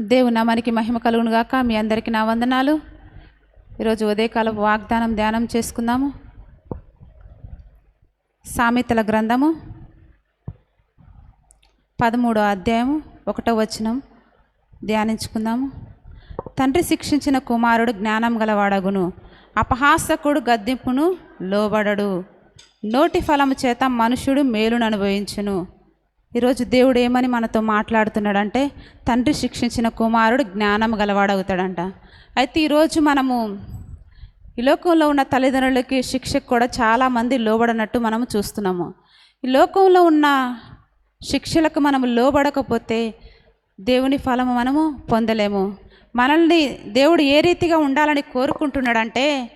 దేవుని నామానికి మహిమ కలుగును గాక. మీ అందరికీ నా వందనాలు. ఈరోజు ఉదయకాలపు వాగ్దానం ధ్యానం చేసుకుందాము. సామెతల గ్రంథము పదమూడో అధ్యాయము ఒకటో వచనం ధ్యానించుకుందాము. తండ్రి శిక్షించిన కుమారుడు జ్ఞానం గలవాడగును. అపహాసకుడు గద్దింపును లోబడడు. నోటి ఫలము చేత మనుషుడు మేలును అనుభవించును. ఈరోజు దేవుడు ఏమని మనతో మాట్లాడుతున్నాడంటే తండ్రి శిక్షించిన కుమారుడు జ్ఞానం గలవాడవుతాడంట అయితే ఈరోజు మనము ఈ లోకంలో ఉన్న తల్లిదండ్రులకి శిక్షకు కూడా చాలామంది లోబడనట్టు మనము చూస్తున్నాము. ఈ లోకంలో ఉన్న శిక్షలకు మనము లోబడకపోతే దేవుని ఫలము మనము పొందలేము. మనల్ని దేవుడు ఏ రీతిగా ఉండాలని కోరుకుంటున్నాడంటే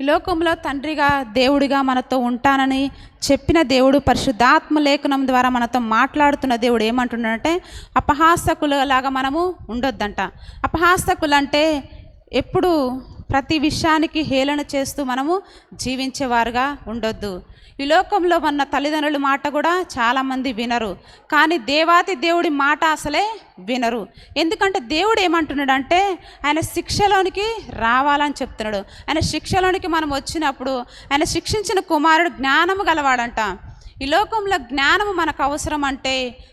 ఈ లోకంలో తండ్రిగా దేవుడిగా మనతో ఉంటానని చెప్పిన దేవుడు పరిశుద్ధాత్మ లేఖనం ద్వారా మనతో మాట్లాడుతున్న దేవుడు ఏమంటున్నాడంటే అపహాసకులలాగా మనము ఉండొద్దంట. అపహాసకులు అంటే ఎప్పుడు ప్రతి విషయానికి హేళన చేస్తూ మనము జీవించేవారుగా ఉండొద్దు. ఈ లోకంలో మన తల్లిదండ్రుల మాట కూడా చాలామంది వినరు. కానీ దేవాతి దేవుడి మాట అసలే వినరు. ఎందుకంటే దేవుడు ఏమంటున్నాడంటే ఆయన శిక్షలోనికి రావాలని చెప్తున్నాడు. ఆయన శిక్షలోనికి మనం వచ్చినప్పుడు ఆయన శిక్షించిన కుమారుడు జ్ఞానము గలవాడంట. ఈ లోకంలో జ్ఞానము మనకు అవసరం అంటే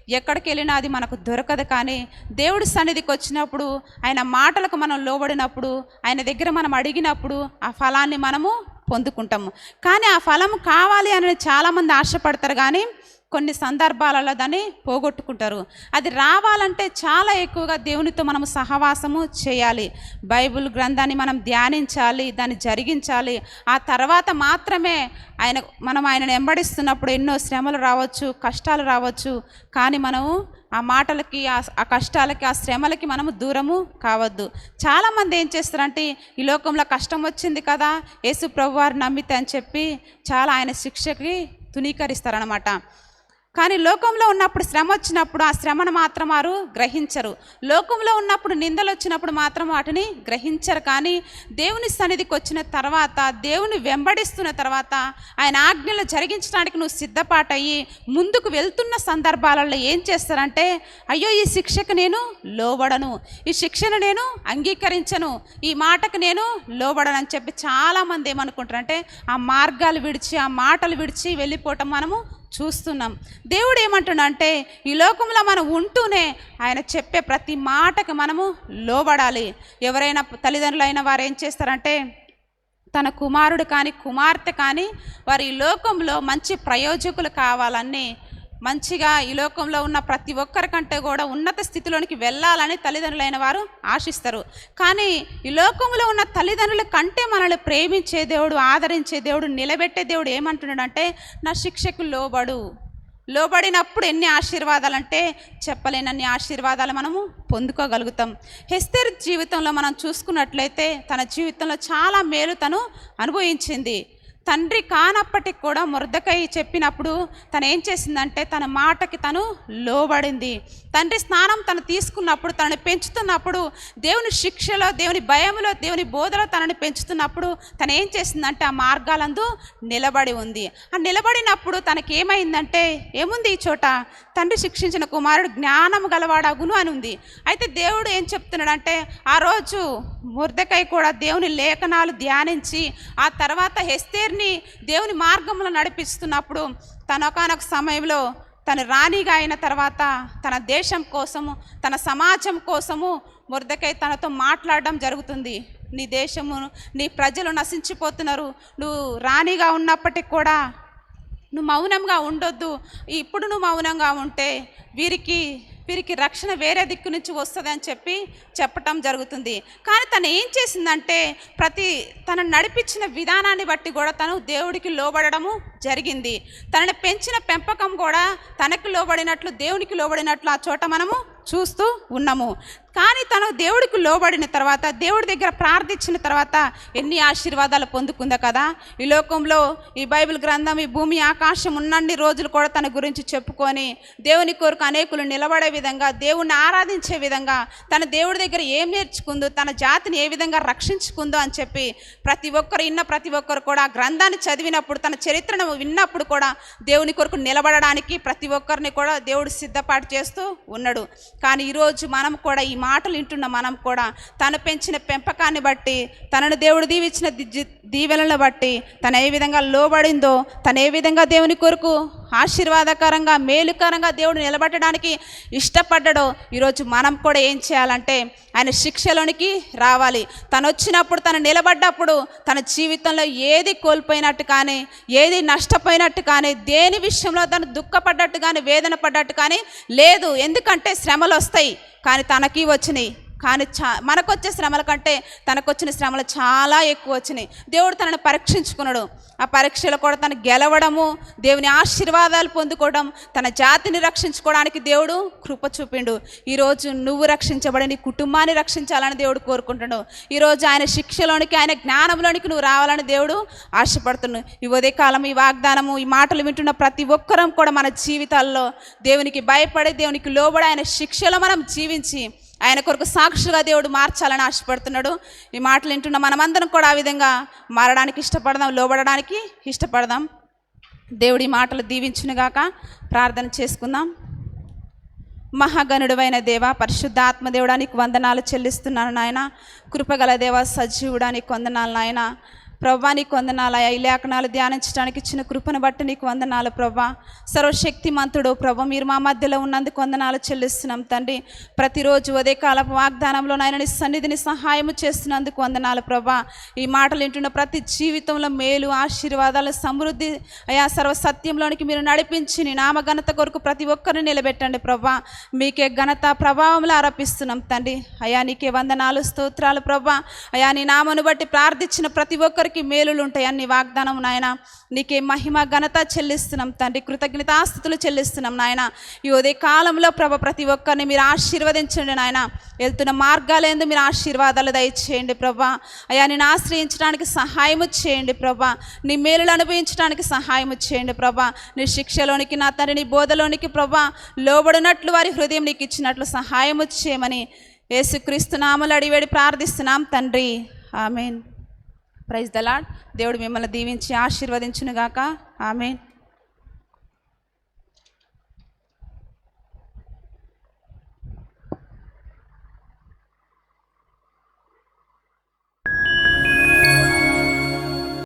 ఎక్కడికి వెళ్ళినా అది మనకు దొరకదు కానీ దేవుడి సన్నిధికి వచ్చినప్పుడు ఆయన మాటలకు మనం లోబడినప్పుడు ఆయన దగ్గర మనం అడిగినప్పుడు ఆ ఫలాన్ని మనము పొందుకుంటాము. కానీ ఆ ఫలం కావాలి అని చాలామంది ఆశపడతారు కానీ కొన్ని సందర్భాలలో దాన్ని పోగొట్టుకుంటారు. అది రావాలంటే చాలా ఎక్కువగా దేవునితో మనం సహవాసము చేయాలి. బైబిల్ గ్రంథాన్ని మనం ధ్యానించాలి దాన్ని జరిగించాలి. ఆ తర్వాత మాత్రమే ఆయన మనం ఆయనను వెంబడిస్తున్నప్పుడు ఎన్నో శ్రమలు రావచ్చు కష్టాలు రావచ్చు. కానీ మనము ఆ మాటలకి ఆ ఆ కష్టాలకి ఆ శ్రమలకి మనము దూరము కావద్దు. చాలామంది ఏం చేస్తారంటే ఈ లోకంలో కష్టం వచ్చింది కదా యేసు ప్రభు వారు నమ్మితే అని చెప్పి చాలా ఆయన శిక్షకి తునీకరిస్తారనమాట కానీ లోకంలో ఉన్నప్పుడు శ్రమ వచ్చినప్పుడు ఆ శ్రమను మాత్రం వారు గ్రహించరు. లోకంలో ఉన్నప్పుడు నిందలు వచ్చినప్పుడు మాత్రం వాటిని గ్రహించరు. కానీ దేవుని సన్నిధికి వచ్చిన తర్వాత దేవుని వెంబడిస్తున్న తర్వాత ఆయన ఆజ్ఞలు జరిగించడానికి నువ్వు సిద్ధపాటయ్యి ముందుకు వెళ్తున్న సందర్భాలలో ఏం చేస్తారంటే అయ్యో ఈ శిక్షకు నేను లోబడను. ఈ శిక్షను నేను అంగీకరించను. ఈ మాటకు నేను లోబడను అని చెప్పి చాలామంది ఏమనుకుంటారంటే ఆ మార్గాలు విడిచి ఆ మాటలు విడిచి వెళ్ళిపోవటం మనము చూస్తున్నాం. దేవుడు ఏమంటున్నాడంటే ఈ లోకంలో మనం ఉంటూనే ఆయన చెప్పే ప్రతి మాటకి మనము లోబడాలి. ఎవరైనా తల్లిదండ్రులైన వారు ఏం చేస్తారంటే తన కుమారుడు కానీ కుమార్తె కానీ వారి లోకంలో మంచి ప్రయోజకులు కావాలని మంచిగా ఈ లోకంలో ఉన్న ప్రతి ఒక్కరికంటే కూడా ఉన్నత స్థితిలోనికి వెళ్ళాలని తల్లిదండ్రులైన వారు ఆశిస్తారు. కానీ ఈ లోకంలో ఉన్న తల్లిదండ్రుల కంటే మనల్ని ప్రేమించే దేవుడు ఆదరించే దేవుడు నిలబెట్టే దేవుడు ఏమంటున్నాడంటే నా శిక్షకు లోబడు. లోబడినప్పుడు ఎన్ని ఆశీర్వాదాలు అంటే చెప్పలేనన్ని ఆశీర్వాదాలు మనము పొందుకోగలుగుతాం. హెస్తేర్ జీవితంలో మనం చూసుకున్నట్లయితే తన జీవితంలో చాలా మేలు తను అనుభవించింది. తండ్రి కానప్పటికి కూడా మురదకై చెప్పినప్పుడు తను ఏం చేసిందంటే తన మాటకి తను లోబడింది. తండ్రి స్నానం తను తీసుకున్నప్పుడు తనని పెంచుతున్నప్పుడు దేవుని శిక్షలో దేవుని భయంలో దేవుని బోధలో తనని పెంచుతున్నప్పుడు తను ఏం చేసిందంటే ఆ మార్గాలందు నిలబడి ఉంది. ఆ నిలబడినప్పుడు తనకి ఏమైందంటే ఏముంది ఈ చోట? తండ్రి శిక్షించిన కుమారుడు జ్ఞానం గలవాడగును అని ఉంది అయితే దేవుడు ఏం చెప్తున్నాడంటే ఆ రోజు మురదకై కూడా దేవుని లేఖనాలు ధ్యానించి ఆ తర్వాత హెస్తేర్ హెస్తేర్ని దేవుని మార్గంలో నడిపిస్తున్నప్పుడు తనొకనొక సమయంలో తను రాణిగా అయిన తర్వాత తన దేశం కోసము తన సమాజం కోసము మురదకై తనతో మాట్లాడడం జరుగుతుంది. నీ దేశము నీ ప్రజలు నశించిపోతున్నారు. నువ్వు రాణిగా ఉన్నప్పటికి కూడా నువ్వు మౌనంగా ఉండొద్దు. ఇప్పుడు నువ్వు మౌనంగా ఉంటే వీరికి వీరికి రక్షణ వేరే దిక్కు నుంచి వస్తుంది అని చెప్పి చెప్పటం జరుగుతుంది. కానీ తను ఏం చేసిందంటే ప్రతి తను నడిపించిన విధానాన్ని బట్టి కూడా తను దేవుడికి లోబడము జరిగింది. తనని పెంచిన పెంపకం కూడా తనకు లోబడినట్లు దేవునికి లోబడినట్లు ఆ చోట మనము చూస్తూ ఉన్నాము. కానీ తను దేవుడికి లోబడిన తర్వాత దేవుడి దగ్గర ప్రార్థించిన తర్వాత ఎన్ని ఆశీర్వాదాలు పొందుకుందా కదా? ఈ లోకంలో ఈ బైబిల్ గ్రంథం ఈ భూమి ఆకాశం ఉన్నన్ని రోజులు కూడా తన గురించి చెప్పుకొని దేవుని కొరకు అనేకులు నిలబడే విధంగా దేవుణ్ణి ఆరాధించే విధంగా తన దేవుడి దగ్గర ఏం నేర్చుకుందో తన జాతిని ఏ విధంగా రక్షించుకుందో అని చెప్పి ప్రతి ఒక్కరు ఇన్న ప్రతి ఒక్కరు కూడా ఆ గ్రంథాన్ని చదివినప్పుడు తన చరిత్రను విన్నప్పుడు కూడా దేవుని కొరకు నిలబడడానికి ప్రతి ఒక్కరిని కూడా దేవుడు సిద్ధపాటు చేస్తూ ఉన్నాడు. కానీ ఈరోజు మనం కూడా ఈ మాటలు వింటున్న మనం కూడా తను పెంచిన పెంపకాన్ని బట్టి తనను దేవుడు దీవించిన దీవెలను బట్టి తను ఏ విధంగా లోబడిందో తను ఏ విధంగా దేవుని కొరకు ఆశీర్వాదకరంగా మేలుకరంగా దేవుడు నిలబెట్టడానికి ఇష్టపడ్డాడో ఈరోజు మనం కూడా ఏం చేయాలంటే ఆయన శిక్షలోనికి రావాలి. తను వచ్చినప్పుడు తను నిలబడ్డప్పుడు తన జీవితంలో ఏది కోల్పోయినట్టు కానీ ఏది నష్టపోయినట్టు కానీ దేని విషయంలో తను దుఃఖపడ్డట్టు కానీ వేదన పడ్డట్టు కానీ లేదు. ఎందుకంటే శ్రమలు వస్తాయి కానీ తనకి వచ్చినాయి. కానీ చా మనకొచ్చే శ్రమల కంటే తనకొచ్చిన శ్రమలు చాలా ఎక్కువ వచ్చినాయి దేవుడు తనను పరీక్షించుకున్నాడు. ఆ పరీక్షలో కూడా తను గెలవడము దేవుని ఆశీర్వాదాలు పొందుకోవడం తన జాతిని రక్షించుకోవడానికి దేవుడు కృప చూపిండు. ఈరోజు నువ్వు రక్షించబడి నీ కుటుంబాన్ని రక్షించాలని దేవుడు కోరుకుంటున్నాడు. ఈరోజు ఆయన శిక్షలోనికి ఆయన జ్ఞానంలోనికి నువ్వు రావాలని దేవుడు ఆశపడుతున్నాడు. ఈ ఉదయకాలం ఈ వాగ్దానము ఈ మాటలు వింటున్న ప్రతి ఒక్కరం కూడా మన జీవితాల్లో దేవునికి భయపడి దేవునికి లోబడి ఆయన శిక్షలో మనం జీవించి ఆయన కొరకు సాక్షిగా దేవుడు మార్చాలని ఆశపడుతున్నాడు. ఈ మాటలు వింటున్న మనమందరం కూడా ఆ విధంగా మారడానికి ఇష్టపడదాం లోబడడానికి ఇష్టపడదాం. దేవుడి మాటలు దీవించునుగాక ప్రార్థన చేసుకుందాం. మహాగణుడైన దేవ పరిశుద్ధాత్మ దేవుడానికి వందనాలు చెల్లిస్తున్నాను నాయన. కృపగల దేవ సజీవుడానికి వందనాలు నాయన. ప్రభా నీకు వందనాలు ఈ లేఖనాలు ధ్యానించడానికి ఇచ్చిన కృపను బట్టి నీకు వందనాలు ప్రభా సర్వశక్తిమంతుడు ప్రభ మీరు మా మధ్యలో ఉన్నందుకు వందనాలు చెల్లిస్తున్నాం తండ్రి. ప్రతిరోజు ఉదయకాలపు వాగ్దానంలో నాయన నీ సన్నిధిని సహాయము చేస్తున్నందుకు వందనాలు ప్రభా ఈ మాటలు వింటున్న ప్రతి జీవితంలో మేలు ఆశీర్వాదాలు సమృద్ధి అయా సర్వ సత్యంలోనికి మీరు నడిపించి నీ నామఘనత కొరకు ప్రతి ఒక్కరిని నిలబెట్టండి ప్రభా మీకే ఘనత ప్రభావంలో ఆరోపిస్తున్నాం తండ్రి. అయా నీకే వందనాలు స్తోత్రాలు ప్రభా అయా నీ నామను బట్టి ప్రార్థించిన ప్రతి ఒక్కరు మేలులు మేలులుంటాయి అన్ని వాగ్దానం నాయన? నీకే మహిమ ఘనత చెల్లిస్తున్నాం తండ్రి. కృతజ్ఞతాస్థుతులు చెల్లిస్తున్నాం నాయన. ఈ ఉదయ కాలంలో ప్రభ ప్రతి ఒక్కరిని మీరు ఆశీర్వదించండి నాయన. వెళ్తున్న మార్గాలేందు మీరు ఆశీర్వాదాలు దయచేయండి ప్రభా. అయా నేను ఆశ్రయించడానికి సహాయము చేయండి ప్రభా. నీ మేలులు అనుభవించడానికి సహాయము చేయండి ప్రభా. నీ శిక్షలోనికి నా తండ్రి నీ బోధలోనికి ప్రభా లోబడినట్లు వారి హృదయం నీకు ఇచ్చినట్లు సహాయము చేయమని యేసుక్రీస్తు నామలు అడివేడి ప్రార్థిస్తున్నాం తండ్రి. ఆమెన్. ప్రైజ్ దలాడ్ దేవుడు మిమ్మల్ని దీవించి ఆశీర్వదించునుగాక. ఆమెన్